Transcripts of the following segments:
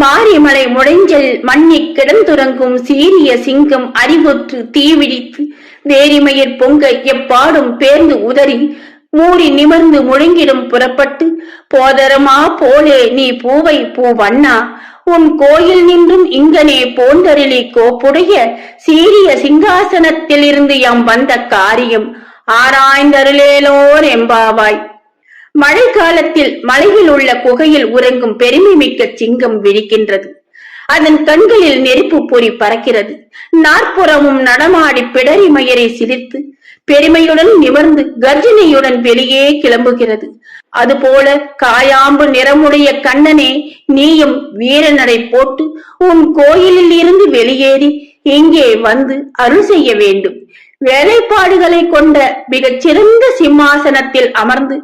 மாரிமலை முடைஞ்சல் மண்ணிக் கிடந்துறங்கும் சீரிய சிங்கம் அறிவுற்று தீவிழித்து வேரிமயிர் பொங்க எப்பாடும் பேர்ந்து உதறி மூடி நிமிர்ந்து முழுங்கிடும் புறப்பட்டு போதரமா போலே நீ பூவை பூவண்ணா உன் கோயில் நின்றும் இங்கனே போந்தருளி கோப்புடைய சீரிய சிங்காசனத்தில் இருந்து எம் வந்த காரியம் ஆராய்ந்தருளேலோர் எம்பாவாய். மழை காலத்தில் மலையில் உள்ள குகையில் உறங்கும் பெருமை மிக்க சிங்கம் விழிக்கின்றது அதன் கண்களில் நெருப்பு பொறி பறக்கிறது. நாற்புறமும் நடமாடி பிடரி மயரை சிரித்து பெருமையுடன் நிமிர்ந்து கர்ஜனையுடன் வெளியே கிளம்புகிறது. அதுபோல காயாம்பு நிறமுடைய கண்ணனே நீயும் வீரநடை போட்டு உன் கோயிலில் இருந்து வெளியேறி இங்கே வந்து அருள் செய்ய வேண்டும். வேலைப்பாடுகளை கொண்ட மிகச் சிறந்த சிம்மாசனத்தில் அமர்ந்து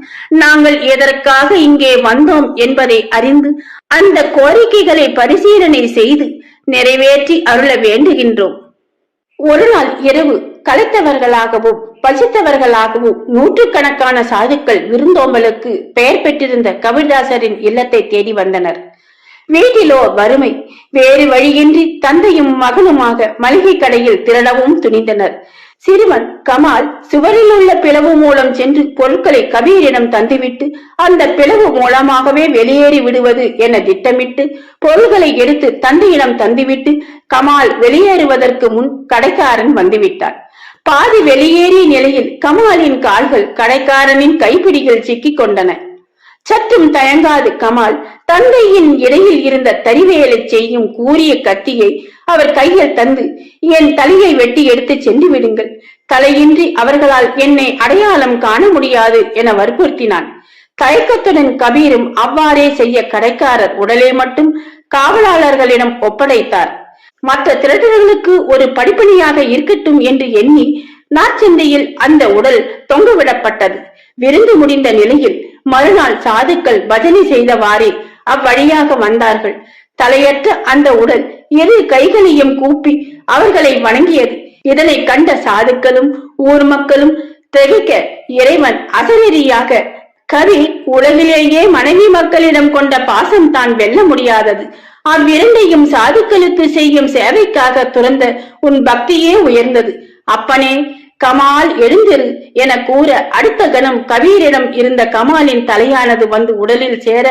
நாங்கள் எதற்காக இங்கே வந்தோம் என்பதை அறிந்து அந்த கோரிக்கைகளை பரிசீலனை செய்து நிறைவேற்றி அருள வேண்டுகின்றோம். ஒரு நாள் இரவு கலைத்தவர்களாகவும் பசித்தவர்களாகவும் நூற்றுக்கணக்கான சாதுக்கள் விருந்தோம்பலுக்கு பெயர் பெற்றிருந்த கபிர்தாசரின் இல்லத்தை தேடி வந்தனர். வீட்டிலோ வறுமை வேறு வழியின்றி தந்தையும் மகனுமாக மளிகை கடையில் திரளவும் துணிந்தனர். சிறுவன் கமால் சுவரில் உள்ள பிளவு மூலம் சென்று பொருட்களை கபீரிடம் தந்துவிட்டு அந்த பிளவு மூலமாகவே வெளியேறி விடுவது என திட்டமிட்டு பொருள்களை எடுத்து தந்தையிடம் தந்துவிட்டு கமால் வெளியேறுவதற்கு முன் கடைக்காரன் வந்துவிட்டான். பாதி வெளியேறிய நிலையில் கமாலின் கால்கள் கடைக்காரனின் கைப்பிடிகள் சிக்கிக் கொண்டன. சற்றும் தயங்காது கமால் தந்தையின் இடையில் இருந்த தரிவேலை செய்யும் கூறிய கத்தியை அவர் கையில் தந்து என் தலையை வெட்டி எடுத்து சென்று விடுங்கள். தலையின்றி அவர்களால் என்னை அடையாளம் காண முடியாது என வற்புறுத்தினான். தயக்கத்துடன் கபீரும் அவ்வாறே செய்ய கடைக்காரர் உடலை மட்டும் காவலாளர்களிடம் ஒப்படைத்தார். மற்ற திருடர்களுக்கு ஒரு படிப்பணியாக இருக்கட்டும் என்று எண்ணி நாச்சந்தையில் அந்த உடல் தொங்கவிடப்பட்டது. விருந்து முடிந்த நிலையில் மறுநாள் சாதுக்கள் பஜனை செய்தவாறே அவ்வழியாக வந்தார்கள். தலையற்ற அந்த உடல் இரு கைகளையும் கூப்பி அவர்களை வணங்கியது. இதனை கண்ட சாதுக்களும் ஊர் மக்களும் திகைக்க இறைவன் அசரீரியாக கவி உலகிலேயே மனைவி மக்களிடம் கொண்ட பாசம் தான் வெல்ல முடியாதது. அவ்விரண்டையும் சாதுக்களுக்கு செய்யும் சேவைக்காக துறந்த உன் பக்தியே உயர்ந்தது. அப்பனே கமால் எழுந்திரு. என கூற அடுத்த கணம் கபீரிடம் இருந்த கமாலின் தலையானது வந்து உடலில் சேர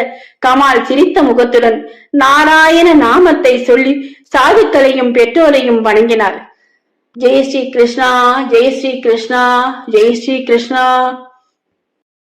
கமால் சிரித்த முகத்துடன் நாராயண நாமத்தை சொல்லி சாதுக்களையும் பெற்றோரையும் வணங்கினார். ஜெய் ஸ்ரீ கிருஷ்ணா ஜெய் ஸ்ரீ கிருஷ்ணா ஜெய் ஸ்ரீ கிருஷ்ணா.